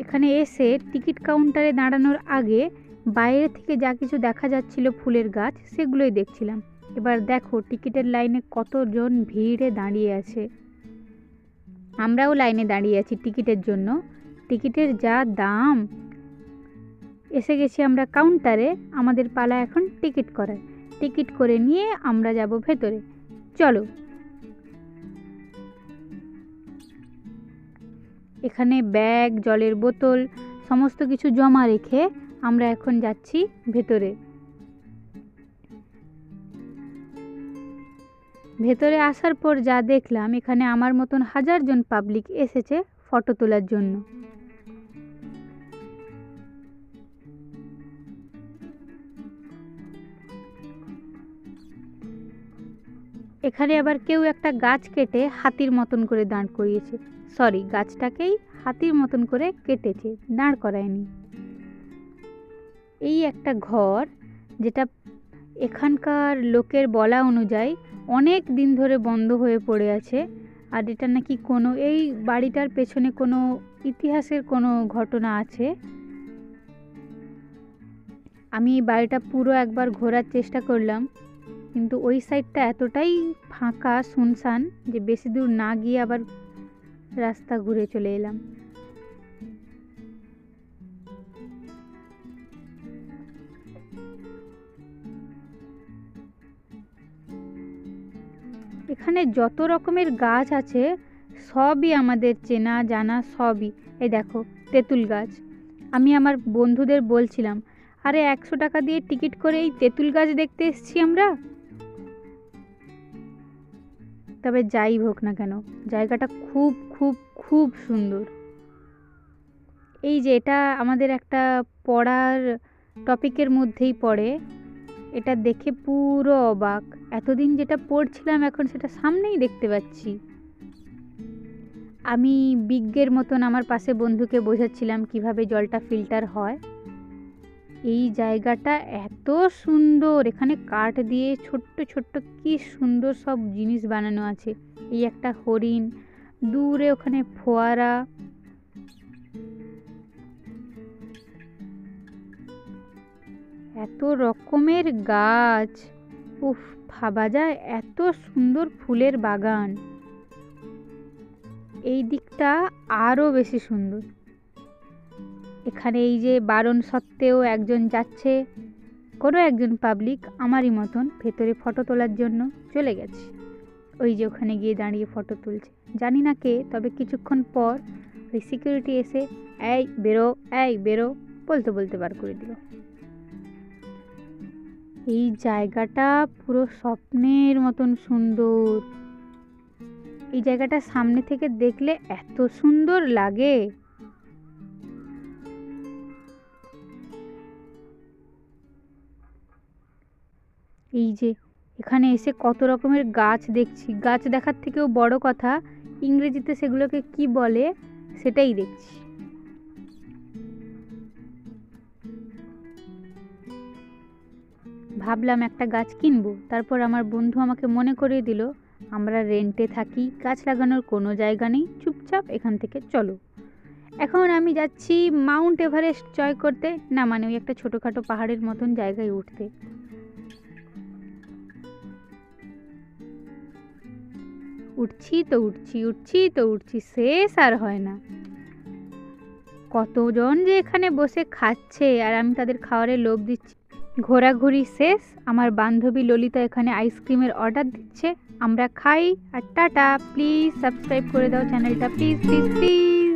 এখানে এসে টিকিট কাউন্টারে দাঁড়ানোর আগে বাইরে থেকে যা কিছু দেখা যাচ্ছিল ফুলের গাছ, সেগুলোই দেখছিলাম। এবার দেখো টিকিটের লাইনে কতজন ভিড়ে দাঁড়িয়ে আছে। আমরাও লাইনে দাঁড়িয়ে আছি টিকিটের জন্য। টিকিটের যা দাম, এসে গেছি আমরা কাউন্টারে। আমাদের পালা এখন টিকিট করার। টিকিট করে নিয়ে আমরা যাব ভেতরে। চলো এখানে ব্যাগ, জলের বোতল, সমস্ত কিছু জমা রেখে আমরা এখন যাচ্ছি ভেতরে। ভেতরে আসার পর যা দেখলাম, এখানে আমার মতন হাজারজন পাবলিক এসেছে ফটো তোলার জন্য। এখানে আবার কেউ একটা গাছ কেটে হাতির মতন করে দাঁড় করিয়েছে। সরি গাছটাকেই হাতির মতন করে কেটেছে, দাঁড় করায়নি। এই একটা ঘর যেটা এখানকার লোকের বলা অনুযায়ী অনেক দিন ধরে বন্ধ হয়ে পড়ে আছে, আর এটা নাকি কোনো, এই বাড়িটার পেছনে কোনো ইতিহাসের কোনো ঘটনা আছে? আমি এই বাড়িটা পুরো একবার ঘোরার চেষ্টা করলাম। কিন্তু ওই সাইডটা এতটাই ফাঁকা, শুনশান, যে বেশি দূর না গিয়ে আবার রাস্তা ঘুরে চলে এলাম। এখানে যত রকমের গাছ আছে, সবই আমাদের চেনা, জানা, সবই। এই দেখো, তেঁতুল গাছ। আমি আমার বন্ধুদের বলছিলাম, আরে, একশো টাকা দিয়ে টিকিট করে এই তেঁতুল গাছ দেখতে এসেছি আমরা? তবে যাই হোক না কেন, জায়গাটা খুব খুব খুব সুন্দর। এই যে এটা আমাদের একটা পড়ার টপিকের মধ্যেই পড়ে, এটা দেখে পুরো অবাক। এতদিন যেটা পড়ছিলাম এখন সেটা সামনেই দেখতে পাচ্ছি। আমি বিজ্ঞের মতন আমার পাশে বন্ধুকে বোঝাচ্ছিলাম কীভাবে জলটা ফিল্টার হয়। এই জায়গাটা এত সুন্দর। এখানে কাঠ দিয়ে ছোট্ট ছোট্ট কি সুন্দর সব জিনিস বানানো আছে। এই একটা হরিণ, দূরে ওখানে ফোয়ারা। এত রকমের গাছ। উফ, ভাবা যায় এত সুন্দর ফুলের বাগান। এই দিকটা আরও বেশি সুন্দর। এখানে এই যে বারণ সত্ত্বেও একজন যাচ্ছে, কোনো একজন পাবলিক আমারই মতন ভেতরে ফটো তোলার জন্য চলে গেছে। ওই যে ওখানে গিয়ে দাঁড়িয়ে ফটো তুলছে। জানি না কে, তবে কিছুক্ষণ পর ওই সিকিউরিটি এসে, এই, বেরো এই, বেরো, বলতে বলতে বার করে দিল। এই জায়গাটা পুরো স্বপ্নের মতন সুন্দর। এই জায়গাটা সামনে থেকে দেখলে এত সুন্দর লাগে। এই যে, এখানে এসে কত রকমের গাছ দেখছি। গাছ দেখার থেকেও বড় কথা, ইংরেজিতে সেগুলোকে কি বলে সেটাই দেখছি। ভাবলাম একটা গাছ কিনবো। তারপর আমার বন্ধু আমাকে মনে করিয়ে দিল, আমরা রেন্টে থাকি, গাছ লাগানোর কোনো জায়গা নেই, চুপচাপ এখান থেকে চলো। এখন আমি যাচ্ছি মাউন্ট এভারেস্ট জয় করতে, না মানে ওই একটা ছোটোখাটো পাহাড়ের মতন জায়গায় উঠতে। উঠছি তো উঠছি উঠছি তো উঠছি, শেষ আর হয় না। কতজন যে এখানে বসে খাচ্ছে আর আমি তাদের খাওয়ারের লোভ দিচ্ছি। ঘোরাঘুরি শেষ, আমার বান্ধবী ললিতা এখানে আইসক্রিমের অর্ডার দিচ্ছে। আমরা খাই আর টাটা, প্লিজ সাবস্ক্রাইব করে দাও চ্যানেলটা, প্লিজ প্লিজ প্লিজ।